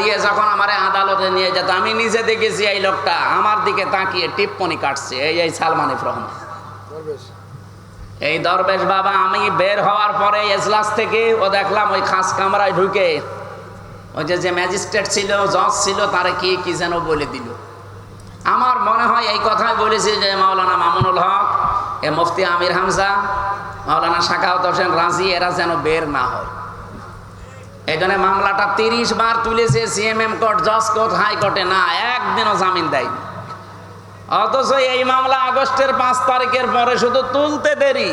দিয়ে যখন আমারে আদালতে নিয়ে যেত, আমি নিজে দেখেছি এই লোকটা, আমার দিকে তাকিয়ে টিপ্পনি কাটছে, এই এই সালমান ইফ রহমান। এই দরবেশ বাবা, আমি বের হওয়ার পরে এজলাস থেকে ও দেখলাম ওই খাস কামরায় ঢুকে, ওই যে যে ম্যাজিস্ট্রেট ছিল, জজ ছিল, তারে কি কি যেন বলে দিল। আমার মনে হয় এই কথাই বলেছি যে, মাওলানা মামুনুল হক, এ মুফতি আমির হামজা, মাওলানা শাকাওত হোসেন রাজি, এরা যেন বের না হয়। জন্য মামলাটা তিরিশ বার তুলেছে সিএমএম কোর্ট, জজ কোর্ট হাইকোর্টে না, একদিনও জামিন দেয়নি। অথচ এই মামলা আগস্টের পাঁচ তারিখের পরে শুধু তুলতে দেরি,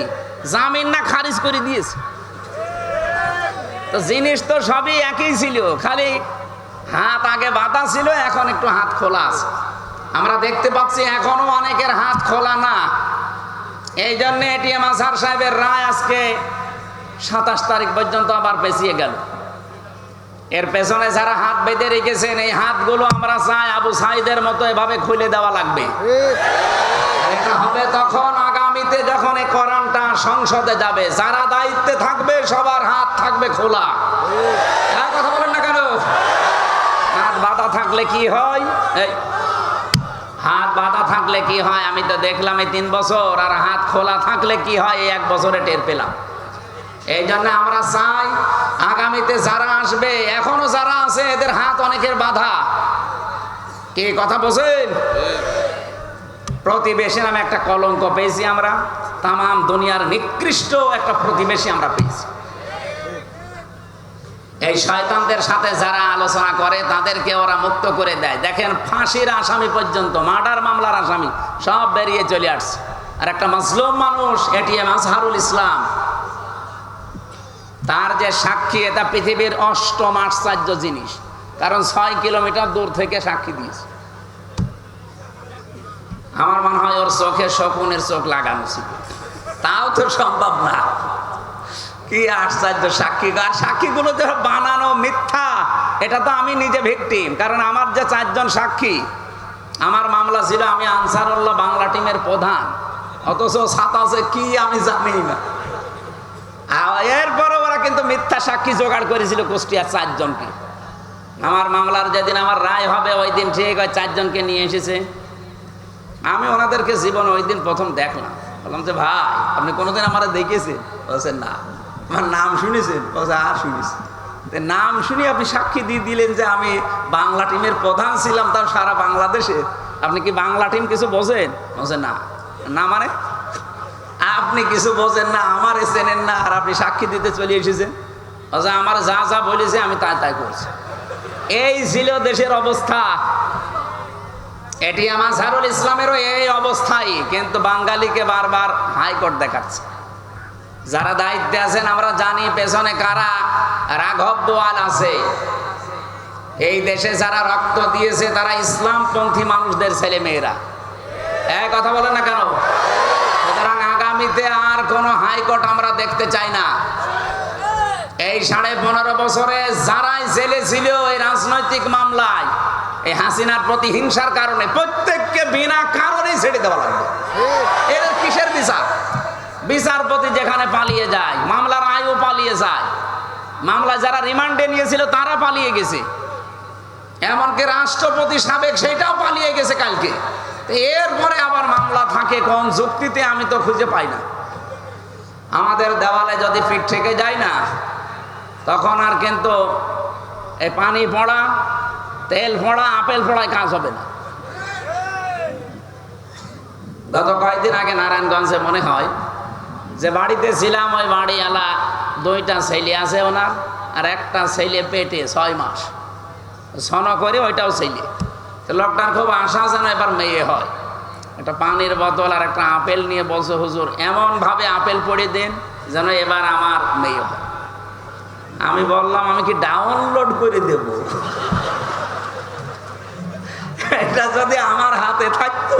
জামিন না খারিজ করে দিয়েছে। তো জিনিস তো সবই একই ছিল, খালি হাত আগে বাঁধা ছিল, এখন একটু হাত খোলা আছে। আমরা দেখতে পাচ্ছি এখনও অনেকের হাত খোলা না। এই জন্য এটিএম আজহার সাহেবের রায় আজকে সাতাশ তারিখ পর্যন্ত আবার পেছিয়ে গেল। এর পেছনে যারা হাত বেঁধে রেখেছেন, এই হাতগুলো আমরা চাই আবু সাইদের মতো এভাবে খুলে দেওয়া লাগবে। এটা হবে তখন আগামীতে যখন এই কোরআনটা সংসদে যাবে, যারা দায়িত্বে থাকবে, সবার হাত থাকবে খোলা। কথা বলেন না কেন? হাত বাঁধা থাকলে কি হয়? হাত বাঁধা থাকলে কি হয়? আমি তো দেখলাম এই তিন বছর, আর হাত খোলা থাকলে কি হয়? এই এক বছরে টের পেলাম। এই জন্য আমরা চাই আগামীতে যারা আসবে, এখনও যারা আছে, এদের হাত অনেকের বাধা। কে কথা বোঝেন প্রতিবেশী নামে একটা কলঙ্ক পেয়েছি আমরা। তাম দুনিয়ার নিকৃষ্ট একটা প্রতিবেশী আমরা পেয়েছি। এই শয়তানদের সাথে যারা আলোচনা করে, তাদেরকে ওরা মুক্ত করে দেয়। দেখেন, ফাঁসির আসামি পর্যন্ত, মার্ডার মামলার আসামি, সব বেরিয়ে চলে আসছে। আর একটা মজলুম মানুষ, এটিএম আজহারুল ইসলাম তার যে সাক্ষী, এটা পৃথিবীর অষ্টম আশ্চর্য জিনিস। কারণ ছয় কিলোমিটার দূর থেকে সাক্ষী দিয়েছে। আমার মনে হয় ওর চোখে শকুনের চোখ লাগানো ছিল। তাও তো সম্ভব না। কি আশ্চর্য সাক্ষী আর সাক্ষীগুলো যে বানানো মিথ্যা, এটা তো আমি নিজে ভিকটিম কারণ আমার যে চারজন সাক্ষী, আমার মামলা ছিল আমি আনসারুল্লাহ বাংলা টিমের প্রধান। অথচ সাতাশে কি আমি জানি না। এরপরে কিন্তু মিথ্যা সাক্ষী জোগাড় করেছিল কুষ্টিয়ার চারজনকে। আমার মামলার যেদিন আমার রায় হবে, ওই দিন ঠিক ওই চারজনকে নিয়ে এসেছে। আমি ওনাদেরকে জীবন ওই দিন প্রথম দেখলাম। বললাম যে, ভাই, আপনি কোনোদিন আমার দেখেছেন? বলছেন না। আমার নাম শুনেছেন? বলছে, আর শুনেছি নাম শুনে আপনি সাক্ষী দিয়ে দিলেন যে, আমি বাংলা টিমের প্রধান ছিলাম তার সারা বাংলাদেশে। আপনি কি বাংলা টিম কিছু বোঝেন? বলছেন না। না মানে? আপনি কিছু বোঝেন না, আমার চেনেন না, আর আপনি সাক্ষী দিতে চলে এসেছেন। অথচ আমার যা যা বলেছে আমি তাই তাই করছি। এই ছিল দেশের অবস্থা। এটি আমার সারুল ইসলামেরও এই অবস্থাই, কিন্তু বাঙালিকে বারবার হাইকোর্ট দেখাচ্ছে। যারা দায়িত্বে আছেন, আমরা জানি পেছনে কারা রাঘব বোয়াল আছে। এই দেশে যারা রক্ত দিয়েছে, তারা ইসলামপন্থী মানুষদের ছেলে মেয়েরা এক কথা বলেন না কেন? আগামীতে আর কোনো হাইকোর্ট আমরা দেখতে চাই না। এই সাড়ে পনেরো বছরে যারাই জেলে ছিল এই রাজনৈতিক মামলায়, এই হাসিনার প্রতি হিংসার কারণে প্রত্যেককে বিনা কারণেই ছেড়ে দেওয়া লাগবে। এদের কিসের বিচার? বিচারপতি যেখানে পালিয়ে যায়, মামলার আয়ও পালিয়ে যায়, মামলা যারা রিমান্ডে নিয়েছিল তারা পালিয়ে গেছে। এমনকি রাষ্ট্রপতি সাবেক সেটাও পালিয়ে গেছে কালকে। এরপরে আবার মামলা থাকে, কোন যুক্তিতে আমি তো খুঁজে পাই না। আমাদের দেওয়ালে যদি পিঠ থেকে যায় না, তখন আর কিন্তু এই পানি পড়া তেল পড়া আপেল পড়ায় কাজ হবে না। গত কয়েকদিন আগে নারায়ণগঞ্জে মনে হয় যে বাড়িতে ছিলাম, ওই বাড়িওয়ালা দুইটা ছেলে আছে ওনার, আর একটা ছেলে পেটে ছয় মাস। সন করে ওইটাও ছেলে। লোকটার খুব আশা যেন এবার মেয়ে হয়। একটা পানির বোতল আর একটা আপেল নিয়ে বসে হুজুর, এমনভাবে আপেল পড়ে দেন যেন এবার আমার মেয়ে হয়। আমি বললাম, আমি কি ডাউনলোড করে দেব? এটা যদি আমার হাতে থাকতো,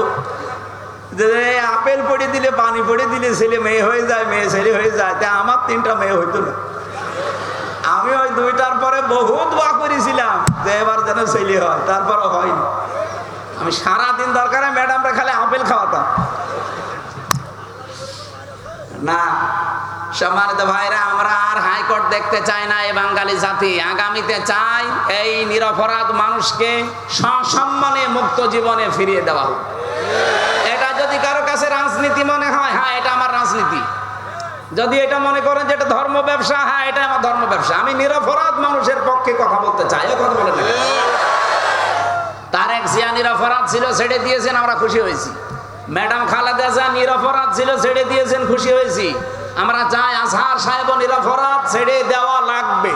যে আপেল পড়ে দিলে, পানি পড়ে দিলে ছেলে মেয়ে হয়ে যায়, মেয়ে ছেলে হয়ে যায়, তা আমার তিনটা মেয়ে হইতো না। আমি ওই দুইটার পরে বহু দোয়া করেছিলাম যে এবার যেন ছেলে হয় তারপরে হয়নি। আমি সারাদিন দরকারে ম্যাডামরা খালি আপেল খাওয়াতাম। না, সম্মানিত ভাইরা, আমরা আর হাইকোর্ট দেখতে চাই না এই বাঙালি জাতি। আগামীতে চাই এই নিরপরাধ মানুষকে সসম্মানে মুক্ত জীবনে ফিরিয়ে দেওয়া হোক। এটা যদি কারও কাছে রাজনীতি মনে হয় হ্যাঁ এটা আমার রাজনীতি। যদি এটা মনে করেন যে এটা ধর্ম ব্যবসা হ্যাঁ এটা আমার ধর্ম ব্যবসা। আমি নিরপরাধ মানুষের পক্ষে কথা বলতে চাই তার এক জিয়া নিরপরাধ ছিল, ছেড়ে দিয়েছেন, আমরা খুশি হয়েছি। ম্যাডাম খালেদা জিয়া নিরপরাধ ছিল, ছেড়ে দিয়েছেন, খুশি হয়েছি। আমরা চাই আজহার সাহেব নিরপরাধ, ছেড়ে দেওয়া লাগবে।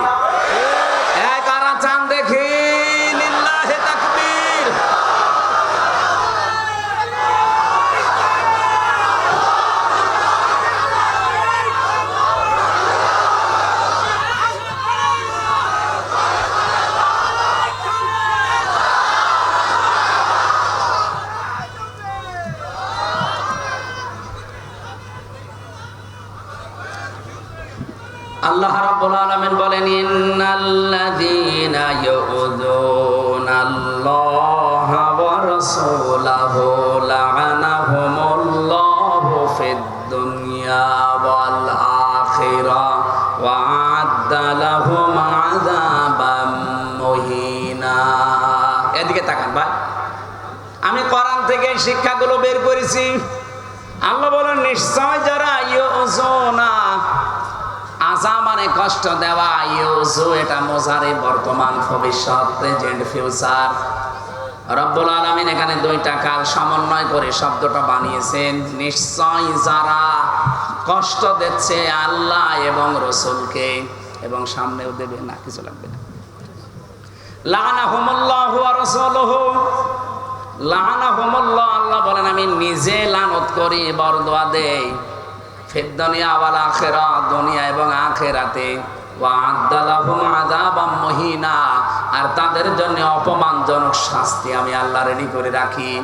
কষ্ট দেওয়া ইউজু এটা মোজারে বর্তমান ভবিষ্যৎ প্রেজেন্ট ফিউচার রব্বুল আলমিন এখানে দুইটা কাল সমন্বয় করে শব্দটা বানিয়েছেন। নিশ্চয় যারা কষ্ট দিচ্ছে আল্লাহ এবং রসুলকে, এবং সামনেও দেবে না, কিছু লাগবে না। লানা হুমুল্লাহ রসুলহু। লানা হুমুল্লাহ আল্লাহ বলেন, আমি নিজে লানত করি, বরদোয়া দেই। ফেদ্দনিয়া ওয়াল আখেরা, দুনিয়া এবং আখেরাতে। মহিনা। আর তাদের জন্য অপমানজনক শাস্তি আমি আল্লাহ রেডি করে রাখি।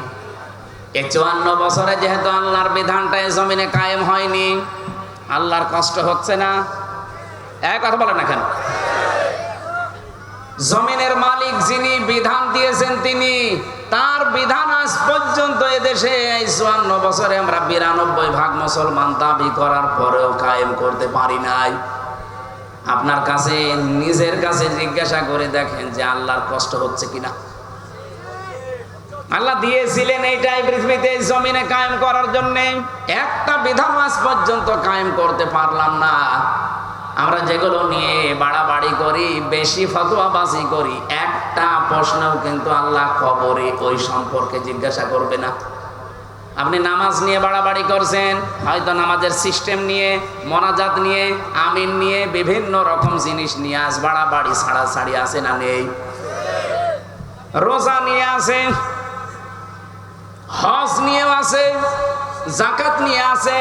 এ চুয়ান্ন বছরে যেহেতু আল্লাহর বিধানটা এ জমিনে কায়েম হয়নি, আল্লাহর কষ্ট হচ্ছে না। এক কথা বলে না কেন? জমিনের মালিক যিনি বিধান দিয়েছেন তিনি, তার বিধান আজ পর্যন্ত এদেশে এই চুয়ান্ন বছরে আমরা বিরানব্বই ভাগ মুসলমান দাবি করার পরেও কায়েম করতে পারি নাই। আপনার কাছে, নিজের কাছে জিজ্ঞাসা করে দেখেন যে আল্লাহর কষ্ট হচ্ছে কিনা। আল্লাহ দিয়েছিলেন এইটাই পৃথিবীতে জমিনে কায়েম করার জন্যে। একটা বিধান আজ পর্যন্ত কায়েম করতে পারলাম না। আমরা যেগুলো নিয়ে বাড়াবাড়ি করি, বেশি ফতোয়াবাজি করি, একটা প্রশ্নও কিন্তু আল্লাহ খবরে ওই সম্পর্কে জিজ্ঞাসা করবে না। আপনি নামাজ নিয়ে বাড়াবাড়ি করছেন, হয়তো নামাজের সিস্টেম নিয়ে, মনাজাত নিয়ে, আমিন নিয়ে, বিভিন্ন রকম জিনিস নিয়ে আজ বাড়াবাড়ি ছাড়াছাড়ি আছে না নেই? রোজা নিয়ে আছে, হজ নিয়েও আছে জাকাত নিয়ে আছে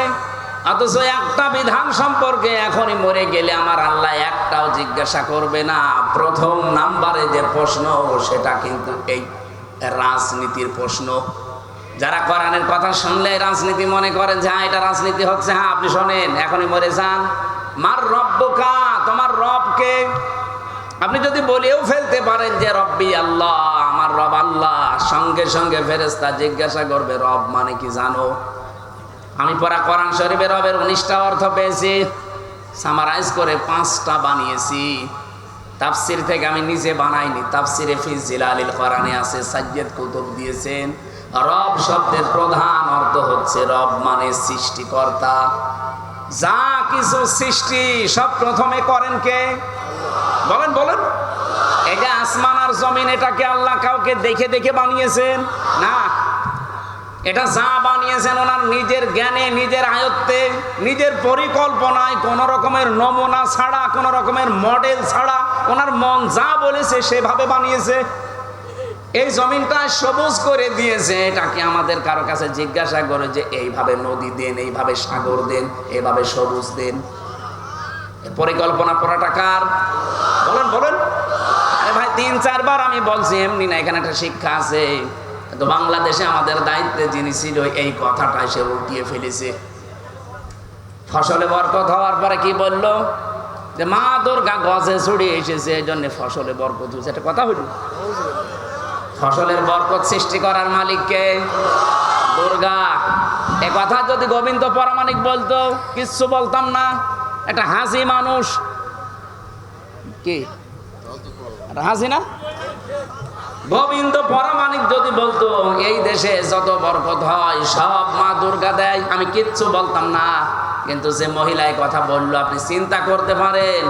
অথচ একটা বিধান সম্পর্কে এখনই মরে গেলে আমার আল্লাহ একটাও জিজ্ঞাসা করবে না। প্রথম নাম্বারে যে প্রশ্ন, সেটা কিন্তু এই রাজনীতির প্রশ্ন। যারা কোরআনের কথা শুনলে রাজনীতি মনে করেন যে হ্যাঁ এটা রাজনীতি হচ্ছে। হ্যাঁ আপনি শোনেন, এখনই মরে যান। মার রব্বকা, তোমার রবকে। আপনি যদি বলেও ফেলতে পারেন যে, রব্বি আল্লাহ, আমার রব আল্লাহ। সঙ্গে সঙ্গে ফেরেস্তা জিজ্ঞাসা করবে, রব মানে কি জানো? আমি পড়া কোরআন শরীফের রবের উনিশটা অর্থ পেয়েছি সামারাইজ করে পাঁচটা বানিয়েছি। তাফসির থেকে আমি নিজে বানাইনি, তাফসিরে ফিজ জিলালিল কোরআনে আছে, সাজ্জেদ কুতুব দিয়েছেন। রব শব্দের প্রধান অর্থ হচ্ছে রব মানে সৃষ্টিকর্তা। যা কিছু সৃষ্টি, সব প্রথমে করেন কে? বলেন বলেন। এটা আসমান আর জমিন, এটাকে আল্লাহ কাউকে দেখে দেখে বানিয়েছেন? না এটা যা বানিয়েছেন ওনার নিজের জ্ঞানে, নিজের আয়ত্তে, নিজের পরিকল্পনায় কোন রকমের নমুনা ছাড়া, কোন রকমের মডেল ছাড়া ওনার মন যা বলেছে সেভাবে বানিয়েছে। এই জমিনটা সবুজ করে দিয়েছে এটাকে আমাদের কারও কাছে জিজ্ঞাসা করে যে এইভাবে নদী দেন, এইভাবে সাগর দেন এইভাবে সবুজ দেন? পরিকল্পনা করাটা কার? বলেন বলেন। ভাই, তিন চারবার আমি বলছি, এমনি না, এখানে একটা শিক্ষা আছে। তো বাংলাদেশে আমাদের দায়িত্বে যিনি ছিল, এই কথাটা সে উঠিয়ে ফেলেছে। ফসলে বরকত হওয়ার পরে কি বলল? যে মা দুর্গা গজে ছড়িয়ে এসেছে, এই জন্য ফসলে বরকত হয়েছে। একটা কথা হইল ফসলের বরকত সৃষ্টি করার মালিককে দুর্গা। এ কথা যদি গোবিন্দ পরামানিক বলতো, কিচ্ছু বলতাম না। একটা হাসি মানুষ। কি? হাসি না? গোবিন্দ পরামানিক যদি বলতো, এই দেশে যত বরকত হয়, সব মা দুর্গা দেয়। আমি কিচ্ছু বলতাম না। কিন্তু যে মহিলায় কথা বলল, আপনি চিন্তা করতে পারেন,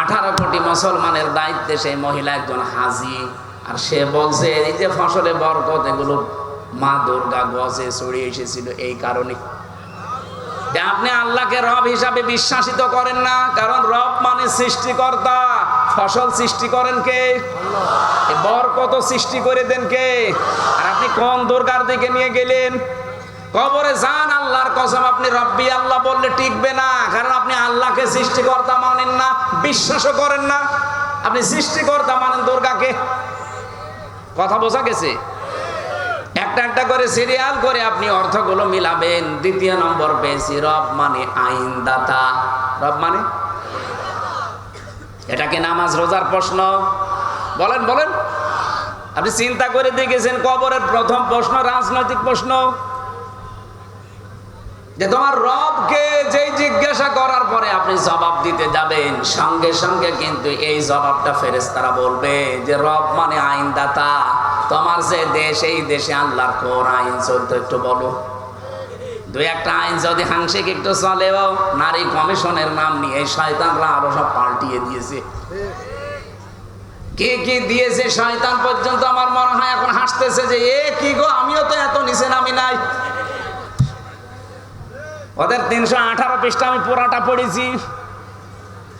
আঠারো কোটি মুসলমানের দায়িত্বে সেই মহিলা একজন হাজি। আর সে বলছে, এই যে ফসলে বরকত, এগুলো মা দুর্গা গজে ছড়িয়ে এসেছিল এই কারণে। আপনি আল্লাহকে রব হিসাবে বিশ্বাসিত করেন না, কারণ রব মানে সৃষ্টিকর্তা। ফসল সৃষ্টি করেন কে? বরকত সৃষ্টি করে দেন কে? আর আপনি কোন দুর্গার দিকে নিয়ে গেলেন? কবরে যান, আল্লাহর কসম, আপনি রব্বি আল্লাহ বললে টিকবে না। কারণ আপনি আল্লাহকে সৃষ্টিকর্তা মানেন না, বিশ্বাসও করেন না। আপনি সৃষ্টিকর্তা মানেন দুর্গাকে। কথা বোঝা গেছে? একটা একটা করে সিরিয়াল করে আপনি অর্থগুলো মিলাবেন। দ্বিতীয় নম্বর পেয়েছি, রব মানে আইনদাতা। রব মানে এটা কি নামাজ, রোজার প্রশ্ন? বলেন বলেন। আপনি চিন্তা করে দেখেছেন কবরের প্রথম প্রশ্ন রাজনৈতিক প্রশ্ন? যে তোমার রবকে যেই জিজ্ঞাসা করার পরে আপনি জবাব দিতে যাবেন, সঙ্গে সঙ্গে কিন্তু এই জবাবটা ফেরেশতারা বলবে যে রব মানে আইনদাতা। তোমার যে দেশ, এই দেশে আল্লাহর কোন আইন চলতো একটু বলো। দুই একটা আইন যদি হাংসিক একটু চলেও নারী কমিশনের নাম নিয়ে শয়তানরা আরও সব পাল্টিয়ে দিয়েছে। কে কি দিয়েছে শয়তান পর্যন্ত আমার মনে হয় এখন হাসতেছে যে, এ কি গো, আমিও তো এত নিচে নামি নাই। ওদের তিনশো আঠারো পৃষ্ঠা আমি পোড়াটা পড়েছি।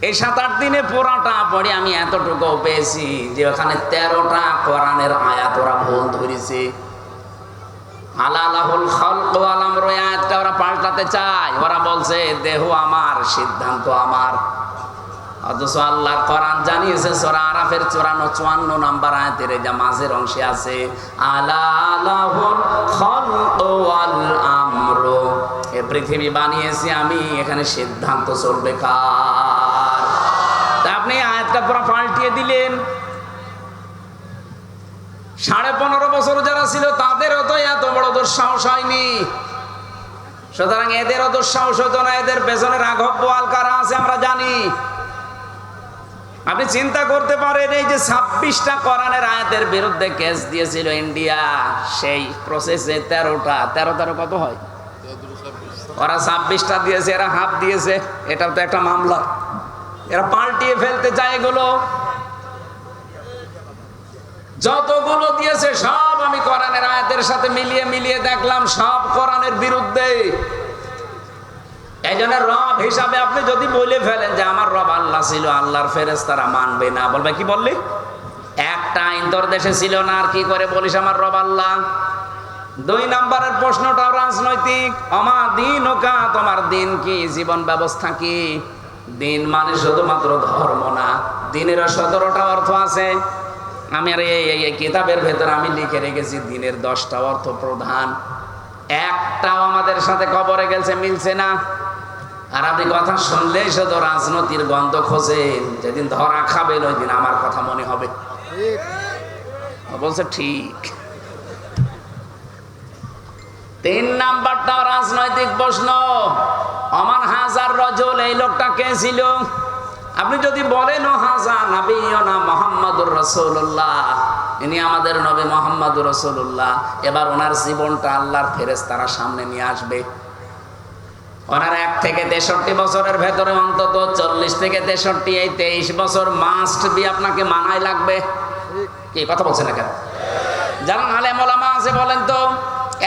এই সাত আট দিনে পোড়াটা পড়ে আমি এতটুকু পেয়েছি যে ওখানে তেরোটা কোরআনের আয়াত ওরা ভুল ধরেছে। ওয়াল আমর ওরা পাল্টাতে চায়। ওরা বলছে, দেহ আমার, সিদ্ধান্ত আমার। আল্লাহ জানিয়েছে চুয়ান্ন মাঝের অংশে আছে আমর। পৃথিবী বানিয়েছি আমি, এখানে সিদ্ধান্ত চলবে কার? আপনি আয়াতটা পুরো পাল্টিয়ে দিলেন। সাড়ে পনেরো বছর যারা ছিল, তাদেরও তো এত বড় দুঃসাহস হয়নি। সুতরাং এদেরও দুঃসাহস হতো না, এদের পেছনে রাঘব বোয়াল কারা আছে আমরা জানি। আপনি চিন্তা করতে পারেন, এই যে ছাব্বিশটা কোরআনের আয়াতের বিরুদ্ধে কেস দিয়েছিল ইন্ডিয়া, সেই প্রসেসে তেরোটা, তেরো তেরো কত হয়? ওরা ছাব্বিশটা দিয়েছে, এরা হাফ দিয়েছে, এটাও তো একটা মামলা। এরা পাল্টিয়ে ফেলতে চায় এগুলো। যতগুলো দিয়েছে, সব আমি কোরআনের আয়াতের সাথে মিলিয়ে মিলিয়ে দেখলাম, সব কোরআনের বিরুদ্ধে। এই জন্য রব হিসাবে আপনি যদি বলে ফেলেন যে আমার রব আল্লাহ ছিল, আল্লাহর ফেরেস তারা মানবে না, বলবে কি বললি? একটা আইন তোর দেশে ছিল না, আর কি করে বলিস আমার রব আল্লাহ? দুই নম্বরের প্রশ্নটাও রাজনৈতিক। আমা দিন ওকা তোমার দিন কি, জীবন ব্যবস্থা কি? দিন মানে শুধুমাত্র ধর্ম না, দিনেরও সতেরোটা অর্থ আছে। আমি আর এই এই- কিতাবের ভেতরে আমি লিখে রেখেছি দিনের দশটা অর্থ প্রধান। একটাও আমাদের সাথে কবরে গেছে, মিলছে না। আর আপনি কথা শুনলেই শুধু রাজনীতির গন্ধ খোঁজেন। যেদিন ধরা খাবেন, ওই দিন আমার কথা মনে হবে। বলছে, ঠিক। তিন নাম্বারটাও রাজনৈতিক প্রশ্ন। অমান হাজার রজল, এই লোকটা কে ছিল? আপনি যদি বলেন, ও হাজা মোহাম্মদুর রসুল্লাহ ইনি আমাদের নবী মোহাম্মদুর রসুল্লাহ এবার ওনার জীবনটা আল্লাহর ফেরেস তারা সামনে নিয়ে আসবে। ওনার এক থেকে তেষট্টি বছরের ভেতরে অন্তত চল্লিশ থেকে তেষট্টি, এই তেইশ বছর মাস্ট বি আপনাকে মানায় লাগবে। কি কথা বলছে না কেন? যারা আলেম ওলামা আছে, বলেন তো,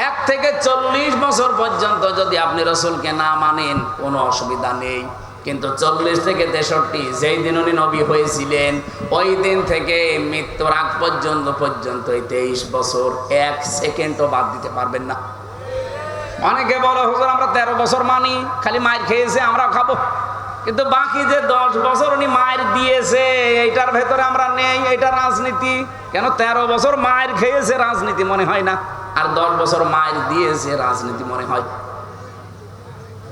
এক থেকে চল্লিশ বছর পর্যন্ত যদি আপনি রসুলকে না মানেন, কোনো অসুবিধা নেই। কিন্তু চল্লিশ থেকে তেষট্টি, যেই দিন উনি নবী হয়েছিলেন, ওই দিন থেকে মৃত্যুর আগ পর্যন্ত পর্যন্ত এই তেইশ বছর, এক সেকেন্ডও বাদ দিতে পারবেন না। অনেকে বলে, হুজুর, আমরা তেরো বছর মানি, খালি মায়ের খেয়েছে আমরা খাব। কিন্তু বাকি যে দশ বছর উনি মায়ের দিয়েছে, এইটার ভেতরে আমরা নেই এটা রাজনীতি। কেন তেরো বছর মায়ের খেয়েছে রাজনীতি মনে হয় না? আর দশ বছর মায়ের দিয়েছে রাজনীতি মনে হয়।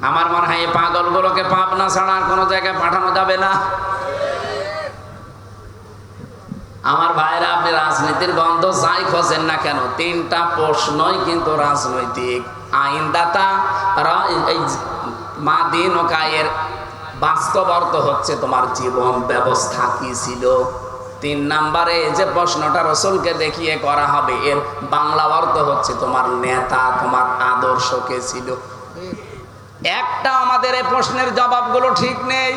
আমার মনে হয় এই পাগলগুলোকে পাবনা ছাড়া কোনো জায়গায় পাঠানো যাবে না। আমার ভাইরা, আপনি রাজনীতির গন্ধ যাই খোঁজেন না কেন, তিনটা প্রশ্নই কিন্তু রাজনৈতিক। আইনদাতা মা দিন ও কায়ের বাস্তব অর্থ হচ্ছে তোমার জীবন ব্যবস্থা কি ছিল? তিন নাম্বারে যে প্রশ্নটা রসুলকে দেখিয়ে করা হবে, এর বাংলা অর্থ হচ্ছে তোমার নেতা, তোমার আদর্শ কে ছিল? একটা আমাদের এই প্রশ্নের জবাবগুলো ঠিক নেই।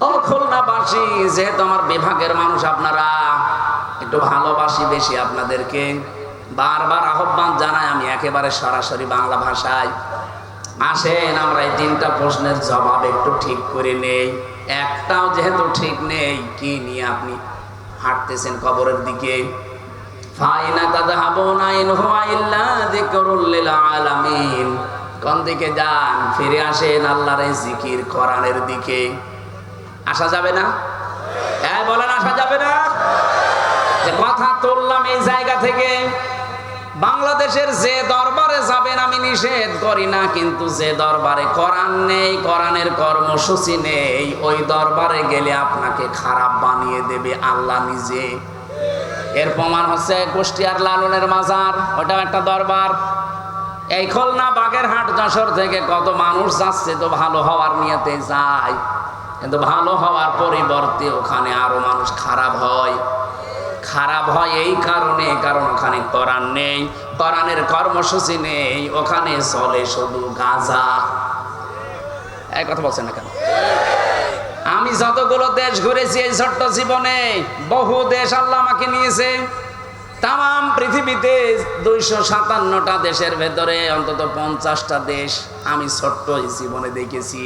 ও খুলনাবাসী, যেহেতু আমার বিভাগের মানুষ আপনারা, একটু ভালোবাসি বেশি আপনাদেরকে। বারবার আহ্বান জানাই আমি একেবারে সরাসরি বাংলা ভাষায়। আসেন, আমরা এই তিনটা প্রশ্নের জবাব একটু ঠিক করে নেই। একটাও যেহেতু ঠিক নেই, কি নিয়ে আপনি হাঁটতেছেন কবরের দিকে? ফাইনা তাযহাবুনা ইন হুয়া ইল্লা আলামিন। কোন দিকে যান, ফিরে আসেন আল্লাহর জিকির কোরআনের দিকে। আসা যাবে না? হ্যাঁ বলেন আসা যাবে না? যে কথা তুললাম এই জায়গা থেকে, বাংলাদেশের যে দরবারে যাবেন আমি নিষেধ করি না, কিন্তু যে দরবারে কোরআন নেই, কোরআনের কর্মসূচি নেই, ওই দরবারে গেলে আপনাকে খারাপ বানিয়ে দেবে আল্লাহ নিজে। এর প্রমাণ হচ্ছে কুষ্টিয়ার লালনের মাজার, ওটাও একটা দরবার। এই খুলনা বাগেরহাট যশোর থেকে কত মানুষ যাচ্ছে তো ভালো হওয়ার নিয়েতে যায়। কিন্তু ভালো হওয়ার পরিবর্তে ওখানে আরও মানুষ খারাপ হয়। খারাপ হয় এই কারণে, কারণ ওখানে কোরআন নেই, কোরআনের কর্মসূচি নেই, ওখানে চলে শুধু গাঁজা। এই কথা বলছেন না কেন? আমি যতগুলো দেশ ঘুরেছি এই ছোট্ট জীবনে, বহু দেশ আল্লাহ আমাকে নিয়েছে। তাম পৃথিবীতে দুইশো সাতান্নটা দেশের ভেতরে অন্তত পঞ্চাশটা দেশ আমি ছোট্ট জীবনে দেখেছি।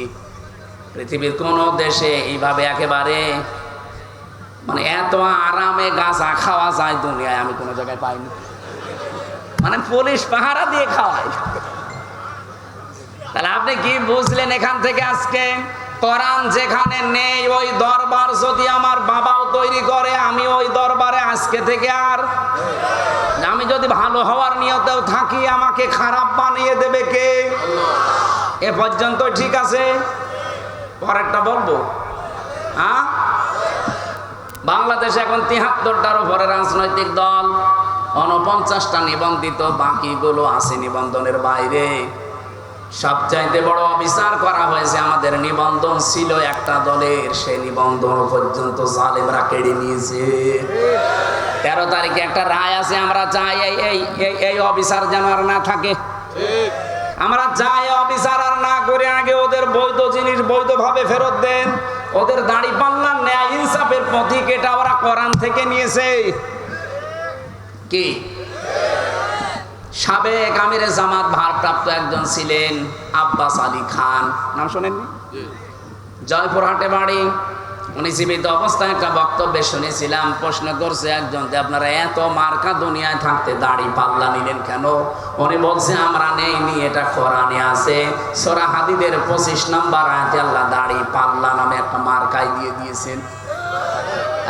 পৃথিবীর কোনো দেশে এইভাবে একেবারে মানে এত আরামে গাঁজা খাওয়া যায় দুনিয়ায় আমি কোনো জায়গায় পাইনি। মানে পুলিশ পাহারা দিয়ে খাওয়ায়। তাহলে আপনি কি বুঝলেন এখান থেকে আজকে? কোরআন যেখানে নেই, ওই দরবার যদি আমার বাবাও তৈরি করে, আমি ওই দরবারে আজকে থেকে আর আমি যদি ভালো হওয়ার নিয়তেও থাকি, আমাকে খারাপ বানিয়ে দেবে কে? এ পর্যন্ত ঠিক আছে? পরেরটা বলব। হ্যাঁ? বাংলাদেশে এখন তিহাত্তরটার উপরে রাজনৈতিক দল অনপঞ্চাশটা নিবন্ধিত, বাকিগুলো আছে নিবন্ধনের বাইরে। সবচাইতে বড় অবিচার করা হয়েছে আমাদের নিবন্ধন ছিল একটা দলের। সে নিবন্ধন পর্যন্ত জালেমরা কেড়ে নিয়েছে। তেরো তারিখে একটা রায় আছে, আমরা চাই এই এই অবিচার যেন আর না থাকে। আমরা যাই অবিচার আর না করে আগে ওদের বৈধ জিনিস বৈধভাবে ফেরত দেন। ওদের দাড়ি পাল্লার ন্যায় ইনসাফের পথিক এটা ওরা কোরআন থেকে নিয়েছে। কি? সাবেক আমিরে জামাত ভারপ্রাপ্ত একজন ছিলেন আব্বাস আলী খান। নাম শোনেননি? জয়পুরহাটে বাড়ি উনি জীবিত অবস্থায় একটা বক্তব্যে শুনেছিলাম প্রশ্ন করছে একজন যে আপনারা এত মার্কা দুনিয়ায় থাকতে দাড়ি পাল্লা নিলেন কেন? উনি বলছে আমরা নেইনি এটা কোরআনে আছে। সোরা হাদিদের পঁচিশ নম্বর আয়াতে আল্লাহ দাড়ি পাল্লা নামে একটা মার্কাই দিয়ে দিয়েছেন।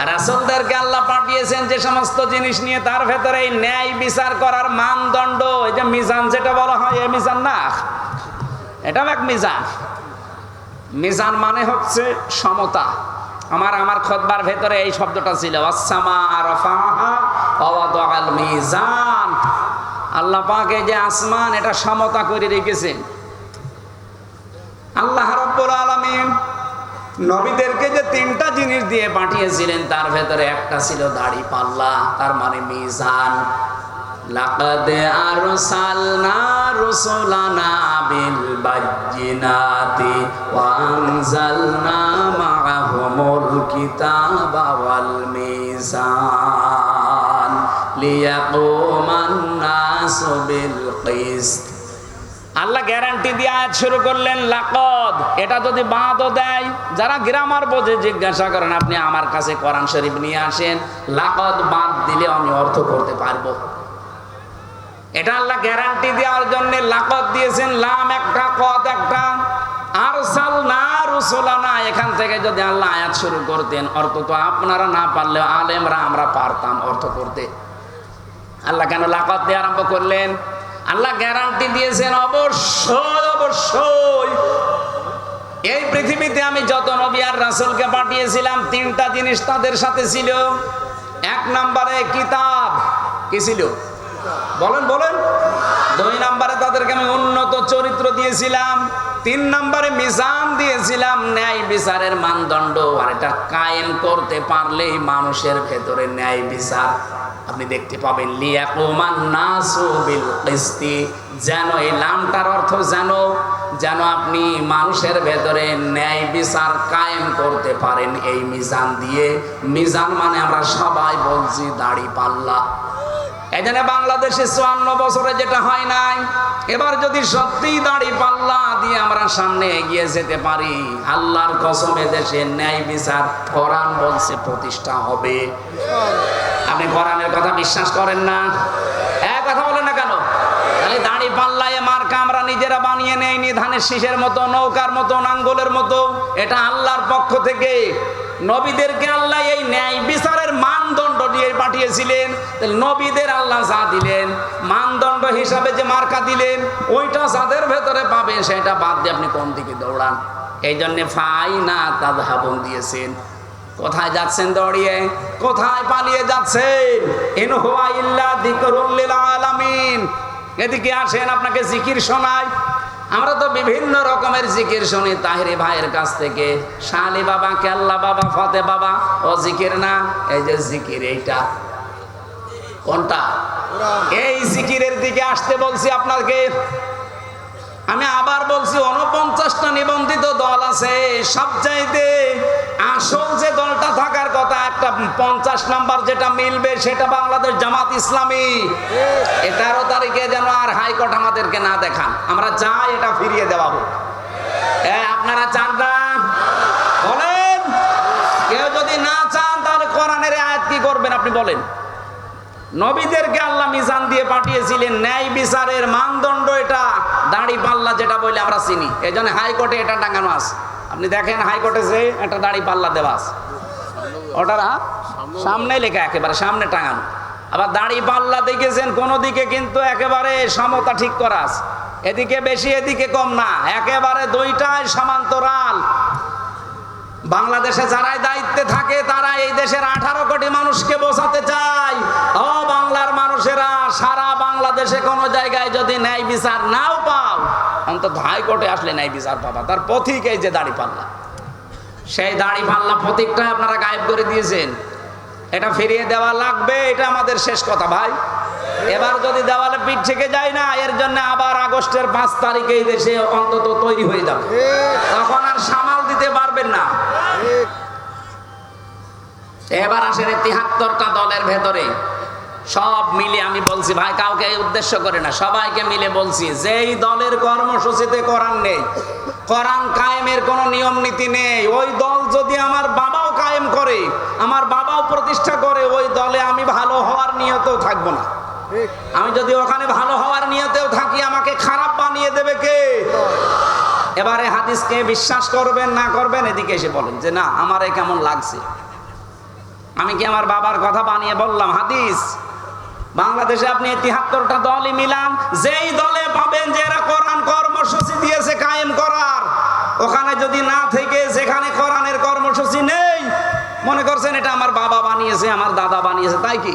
রাসুলদেরকে আল্লাহ পাঠিয়েছেন যে সমস্ত জিনিস নিয়ে তার ভেতরে ন্যায় বিচার করার মানদণ্ড, এই যে মিজান যেটা বলা হয়, এ মিজান না? এটাও এক মিজান। মিজান মানে হচ্ছে সমতা। আমার আমার খতবার ভেতরে এই শব্দটা ছিল আসামা অওয়াদাল মিজান। আল্লাহ পাকে যে আসমান, এটা সমতা করে রেখেছেন। আল্লাহ রাব্বুল আলামিন নবীদেরকে যে তিনটা জিনিস দিয়ে পাঠিয়েছিলেন, তার ভেতরে একটা ছিল দাড়ি পাল্লা, তার মানে মিজান। লাকাদ মিজান। লিয়াকুমান নাসু বিল আল্লাহ গ্যারান্টি দিয়ে আয়াত শুরু করলেন, লাকদ। এটা যদি বাঁধও দেয়, যারা গ্রামার বোঝে, জিজ্ঞাসা করেন, আপনি আমার কাছে কোরআন শরীফ নিয়ে আসেন? লাকদ বাঁধ দিলে আমি অর্থ করতে পারব। এটা আল্লাহ গ্যারান্টি দেওয়ার জন্য লাকদ দিয়েছেন, লাম একটা, কদ একটা। আর সাল না রুসোলানা, এখান থেকে যদি আল্লাহ আয়াত শুরু করতেন, অর্থ তো আপনারা না পারলেও আলেমরা আমরা পারতাম অর্থ করতে। আল্লাহ কেন লাকত দিয়ে আরম্ভ করলেন? আল্লাহ গ্যারান্টি দিয়েছেন, অবশ্যই অবশ্যই। এই পৃথিবীতে আমি যত নবী আর রাসুলকে পাঠিয়েছিলাম, তিনটা জিনিস তাদের সাথে ছিল। এক নম্বরে কিতাব। কি ছিল? বলেন বলেন। দুই নম্বরে তাদেরকে আমি উন্নত চরিত্র দিয়েছিলাম, তিন নম্বরে মিজান দিয়েছিলাম, ন্যায় বিচারের মানদণ্ড, আর এটা কায়েম করতে পারলেই মানুষের ভেতরে ন্যায় বিচার। আপনি দেখতে পাবেন, লিয়াকুমান নাসু বিল কিস্তি, যেন এই লামটার অর্থ যেন যেন আপনি মানুষের ভেতরে ন্যায় বিচার কায়েম করতে পারেন এই মিজান দিয়ে। মিজান মানে আমরা সবাই বলছি দাড়ি পাল্লা। এই জন্য বাংলাদেশে চুয়ান্ন বছরে যেটা হয় নাই। এবার যদি সত্যিই দাড়ি পাল্লা দিয়ে আমরা সামনে এগিয়ে যেতে পারি, আল্লাহর কসমে দেশে ন্যায় বিচার কোরআন বলছে প্রতিষ্ঠা হবে। আপনি কোরআনের কথা বিশ্বাস করেন না? এক কথা বলেন না কেন? তাহলে দাড়ি পাল্লায় মার্কা আমরা নিজেরা বানিয়ে নেইনি ধানের শীষের মতো, নৌকার মতো, নাঙ্গলের মতো। এটা আল্লাহর পক্ষ থেকে নবীদেরকে আল্লাহ এই ন্যায় বিচারের মানদণ্ড দিয়ে পাঠিয়েছিলেন নবীদের আল্লাহ যা দিলেন, মানদণ্ড হিসাবে যে মার্কা দিলেন, ওইটা যাদের ভেতরে পাবেন, সেটা বাদ দিয়ে আপনি কোন দিকে দৌড়ান। এই জন্যে ফাই না তা তাদহাবন দিয়েছেন। কোথায় যাচ্ছেন দৌড়িয়ে? কোথায় পালিয়ে যাচ্ছেন? এদিকে আসেন আপনাকে জিকির শোনায়। আমরা তো বিভিন্ন রকমের জিকির শুনি তাহিরি ভাইয়ের কাছ থেকে। শালি বাবা কেল্লা বাবা ফতে বাবা ও জিকির না? এই যে জিকির এইটা। কোনটা? এই জিকিরের দিকে আসতে বলছি আপনাকে। আমি আবার বলছি উনপঞ্চাশটা নিবন্ধিত দল আছে। সব চাইতে আসল যে দলটা থাকার কথা, একটা পঞ্চাশ নাম্বার যেটা মিলবে, সেটা বাংলাদেশ জামাত ইসলামী। তেরো তারিখে যেন আর হাইকোর্ট আমাদেরকে না দেখান। আমরা চাই এটা ফিরিয়ে দেওয়া হোক আপনারা চান না? বলেন। কেউ যদি না চান, তাহলে কোরআনের আয়াত কি করবেন আপনি বলেন। নবীদেরকে আল্লাহ মিজান দিয়ে পাঠিয়েছিলেন, ন্যায় বিচারের মানদণ্ড এটা। দাড়ি পাল্লা যেটা বলে আমরা চিনি। এই জন্য হাইকোর্টে এটা টাঙানো আছে। আপনি দেখেন হাইকোর্টে যে একটা দাড়ি পাল্লা দেওয়া ওটার? সামনে লেখা একেবারে, সামনে টাঙানো। আবার দাড়ি পাল্লা দেখেছেন, কোনো দিকে কিন্তু একেবারে সমতা ঠিক করা এদিকে বেশি, এদিকে কম না। একেবারে দুইটাই সমান্তরাল। বাংলাদেশে যারাই দায়িত্বে থাকে তারা এই দেশের আঠারো কোটি মানুষকে বোঝাতে চায়। ও বাংলার মানুষেরা সারা বাংলাদেশে কোনো জায়গায় যদি ন্যায় বিচার নাও পাও অন্তত হাইকোর্টে আসলে ন্যায় বিচার পাবা। তার পথিক এই যে দাড়ি পাল্লা। সেই দাড়ি পাল্লা প্রতীকটা আপনারা গায়েব করে দিয়েছেন। এটা ফিরিয়ে দেওয়া লাগবে এটা আমাদের শেষ কথা ভাই। এবার যদি দেওয়ালে পিঠ থেকে যায় না এর জন্য আবার আগস্টের পাঁচ তারিখে এই দেশে অন্তত তৈরি হয়ে যাবে। তখন আর সামাল দিতে পারবেন না। এবার আসেন তিহাত্তরটা দলের ভেতরে। সব মিলে আমি বলছি, ভাই, কাউকে উদ্দেশ্য করে না, সবাইকে মিলে বলছি, যেই দলের কর্মসূচিতে কোরআন নেই, কোরআন কায়েমের কোনো নিয়ম নীতি নেই, ওই দল যদি আমার বাবাও কায়েম করে, আমার বাবাও প্রতিষ্ঠা করে, ওই দলে আমি ভালো হওয়ার নিয়তেও থাকব না। আমি যদি ওখানে ভালো হওয়ার নিয়তেও থাকি আমাকে খারাপ বানিয়ে দেবে কে এবারে হাদিসকে বিশ্বাস করবেন না করবেন এদিকে এসে বলেন যে না, আমার এ কেমন লাগছে? আমি কি আমার বাবার কথা বানিয়ে বললাম? হাদিস। বাংলাদেশে আপনি তিহাত্তরটা দলই মিলান, যেই দলে পাবেন যে এরা কোরআন কর্মসূচি দিয়েছে কায়েম করার। ওখানে যদি না থেকে যেখানে কোরআনের কর্মসূচি নেই, মনে করছেন এটা আমার বাবা বানিয়েছে, আমার দাদা বানিয়েছে, তাই কি?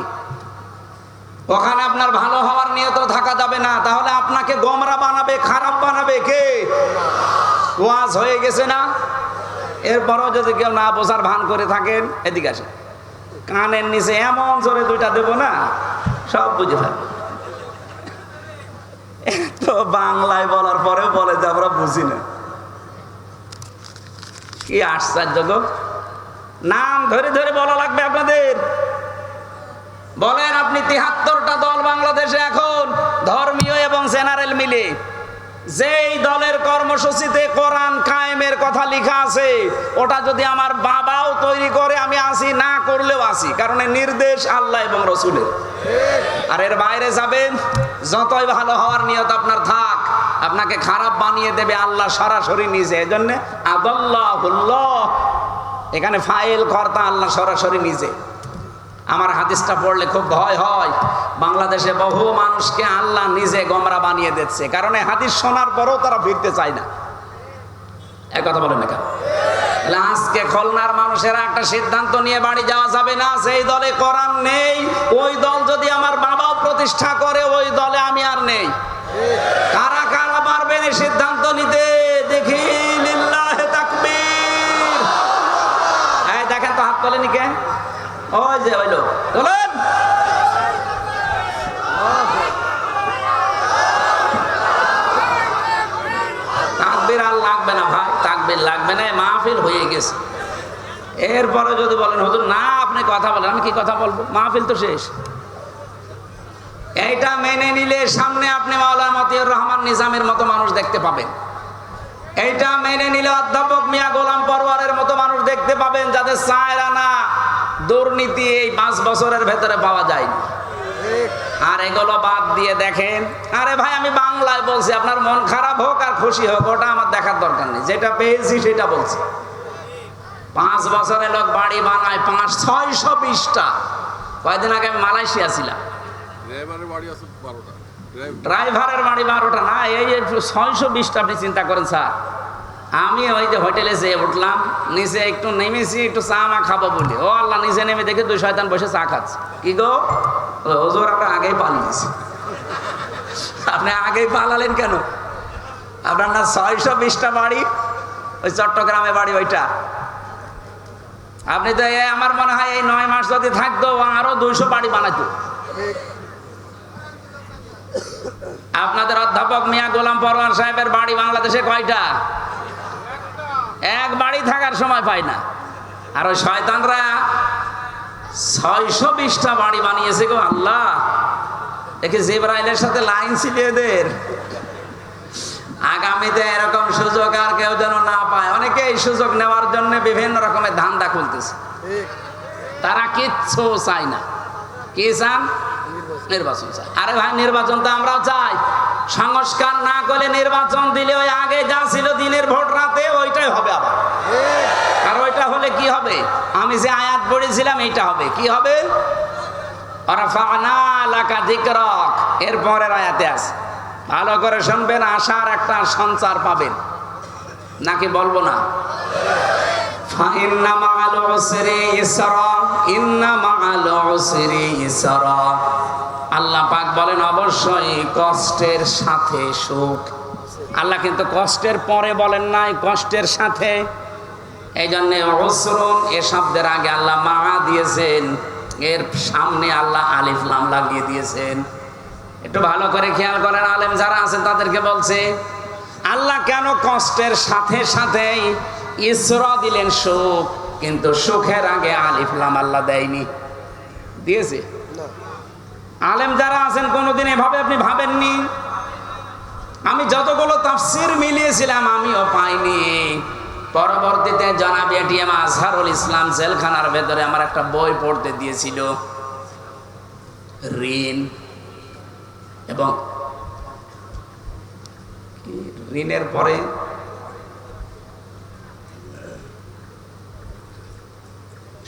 ওখানে আপনার ভালো হওয়ার নিয়ত থাকা যাবে না। তাহলে আপনাকে গোমরা বানাবে, খারাপ বানাবে কে? ওয়াজ হয়ে গেছে না? এরপরও যদি কেউ না বোঝার ভান করে থাকেন, এদিকে আসে কানের নিচে এমন জোরে দুইটা দেবো না, সব বুঝে থাকবে। তো বাংলায় বলার পরেও বলে যে আমরা বুঝি না। কি আশ্চর্য নাম ধরে ধরে বলা লাগবে আপনাদের। বলেন। আপনি তিহাত্তরটা দল বাংলাদেশে এখন ধর্মীয় এবং জেনারেল মিলে। যেই দলের কর্মসূচিতে কোরআন কায়েমের কথা লেখা আছে, ওটা যদি আমার বাবাও তৈরি করে, আমি আসি, না করলেও আসি, কারণ নির্দেশ আল্লাহ এবং রসুলের। আর এর বাইরে যাবেন, যতই ভালো হওয়ার নিয়ত আপনার থাক, আপনাকে খারাপ বানিয়ে দেবে আল্লাহ সরাসরি নিজে এই জন্যে আদল্লাহ এখানে ফাইল কর্তা আল্লাহ সরাসরি নিজে। আমার হাদিসটা পড়লে খুব ভয় হয়। বাংলাদেশে বহু মানুষকে আল্লাহ নিজে গমরা বানিয়ে দিচ্ছে। কারণ এই হাদিস শোনার পরেও তারা ফিরতে চায় না। এক কথা বলেন না কেন? আজকে খুলনার মানুষেরা একটা সিদ্ধান্ত নিয়ে বাড়ি যাওয়া যাবে না? সেই দলে করার নেই। ওই দল যদি আমার বাবাও প্রতিষ্ঠা করে, ওই দলে আমি আর নেই। কারা কারা পারবেন এই সিদ্ধান্ত নিতে? দেখি দেখেন তো হাত তোলেনি কে? ওই যে হইল। তোলেন তাকবির আর লাগবে না ভাই, তাকবির লাগবে না মাহফিল হয়ে গেছে। এরপরে যদি বলেন, হুজুর, না, আপনি কথা বলেন, আমি কি কথা বলব? মাহফিল তো শেষ। এইটা মেনে নিলে সামনে আপনি মাওলানা মতিউর রহমান নিজামের মতো মানুষ দেখতে পাবেন। এইটা মেনে নিলে অধ্যাপক মিয়া গোলাম পরওয়ারের মতো মানুষ দেখতে পাবেন, যাদের চায়রা না। দুর্নীতি এই পাঁচ বছরের ভেতরে পাওয়া যায়নি আর এগুলো বাদ দিয়ে দেখেন আরে ভাই আমি বাংলায় বলছি আপনার মন খারাপ হোক আর খুশি হোক ওটা আমার দেখার দরকার নেই। যেটা পেয়েছি সেটা বলছি। পাঁচ বছরে লোক বাড়ি বানায় পাঁচ ছয়শো বিশটা। কয়েকদিন আগে আমি মালয়েশিয়া ছিলাম। ড্রাইভারের বাড়ি বারোটা। না এই ছয়শো বিশটা আপনি চিন্তা করেন স্যার। আমি ওই যে হোটেলে যেয়ে উঠলাম, নিচে একটু নেমেছি, একটু চা মা খাব বলি। ও আল্লাহ নিচে নেমে দেখে দুই শয়তান বসে চা খাচ্ছে। কি গো? হুজুর আমরা আগেই পালিয়েছি। আপনি আগেই পালালেন কেন? আপনার না ছয়শো বিশটা বাড়ি? ওই চট্টগ্রামে বাড়ি ওইটা। আপনি তো আমার মনে হয় এই নয় মাস যদি থাকতো আরও দুইশো বাড়ি বানাতো আপনাদের অধ্যাপক মিয়া গোলাম পরওয়ার সাহেবের বাড়ি বাংলাদেশে কয়টা? এক বাড়ি থাকার সময় পায় না। আর ওই শয়তানরা ছয়শো বিশটা বাড়ি বানিয়েছে গো আল্লাহ। দেখে জেবরাইলের সাথে লাইন ছিল এদের আগামীতে এরকম সুযোগ আর কেউ যেন না পায়। অনেকে এই সুযোগ নেওয়ার জন্য বিভিন্ন রকমের ধান্দা খুলতেছে। তারা কিচ্ছু চায় না। কি চান? নির্বাচন চাই আরে ভাই, নির্বাচন তো আমরাও চাই। সংস্কার না করে নির্বাচন দিলে ওই আগে যা ছিল দিনের ভোট রাতে ওইটাই হবে আবার। আর ওইটা হলে কি হবে? আমি যে আয়াত পড়েছিলাম, এইটা হবে। কি হবে? রাফা'না লাকা যিকরাক। এর পরের আয়াতে আছে। ভালো করে শুনবেন, আশার একটা সঞ্চার পাবেন। নাকি বলব না? ফাইন্না মা'আল উসরি ইসরা ইন্না মা'আল উসরি ইসরা। আল্লাহ পাক বলেন, অবশ্যই কষ্টের সাথে সুখ। আল্লাহ কিন্তু কষ্টের পরে বলেন নাই, কষ্টের সাথে। এই জন্য অসরুন এ শব্দের আগে আল্লাহ মা দিয়েছেন। এর সামনে আল্লাহ আলিফ, লাম লাগিয়ে দিয়েছেন। একটু ভালো করে খেয়াল করেন, আলেম যারা আছেন তাদেরকে বলছে, আল্লাহ কেন কষ্টের সাথে সাথে ইসরা দিলেন সুখ? কিন্তু সুখের আগে আলিফ, লাম আল্লাহ দেয়নি। দিয়েছে। আলেম যারা আছেন কোনোদিন এভাবে আপনি ভাবেননি? আমি যতগুলো তাফসির মিলিয়েছিলাম, আমিও পাইনি। পরবর্তীতে জনাব এটিএম আজহারুল ইসলাম জেলখানার ভেতরে আমার একটা বই পড়তে দিয়েছিল। ঋণ এবং ঋণের পরে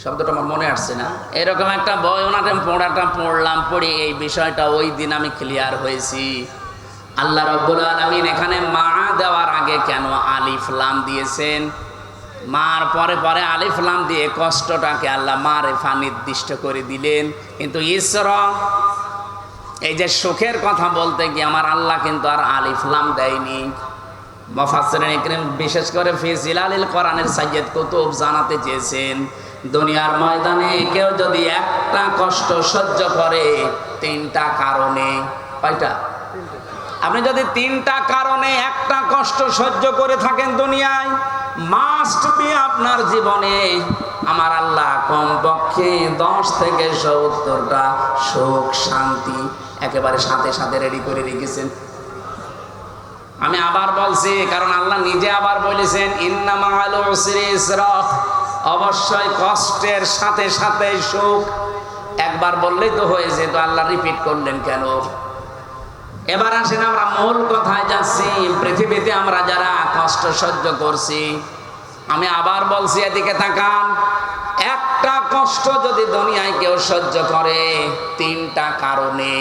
শব্দটা আমার মনে আসছে না। এরকম একটা বই, ওনাকে পড়াটা পড়লাম, পড়ে এই বিষয়টা ওই দিন আমি ক্লিয়ার হয়েছি। আল্লাহ রব্বুল আলমিন এখানে মা দেওয়ার আগে কেন আলিফ লাম দিয়েছেন? মার পরে পরে আলিফ লাম দিয়ে কষ্টটাকে আল্লাহ মারে ফা নির্দিষ্ট করে দিলেন। কিন্তু ঈশ্বর এই যে সুখের কথা বলতে গিয়ে আমার আল্লাহ কিন্তু আর আলিফ লাম দেয়নি। মফাসরিন ইকরিম বিশেষ করে ফি জিলালিল কোরআনের সাইয়্যিদ কুতুব জানাতে চেয়েছেন, দুনিয়ার ময়দানে কেউ যদি একটা কষ্ট সহ্য করে তিনটা কারণে, কয়টা? আপনি যদি তিনটা কারণে একটা কষ্ট সহ্য করে থাকেন দুনিয়ায় মাস্ট বি আপনার জীবনে আমার আল্লাহ কমপক্ষে দশ থেকে সত্তরটা সুখ শান্তি একেবারে সাথে সাথে রেডি করে রেখেছেন। আমি আবার বলছি, কারণ আল্লাহ নিজে আবার বলেছেন অবশ্যই কষ্টের সাথে সাথে সুখ। একবার বললেই তো হয়ে যেত, আল্লাহ রিপিট করলেন কেন? এবার আসেন আমরা মূল কথায় যাচ্ছি, পৃথিবীতে আমরা যারা কষ্ট সহ্য করছি, আমি আবার বলছি, এদিকে তাকান। একটা কষ্ট যদি দুনিয়ায় কেউ সহ্য করে, তিনটা কারণে।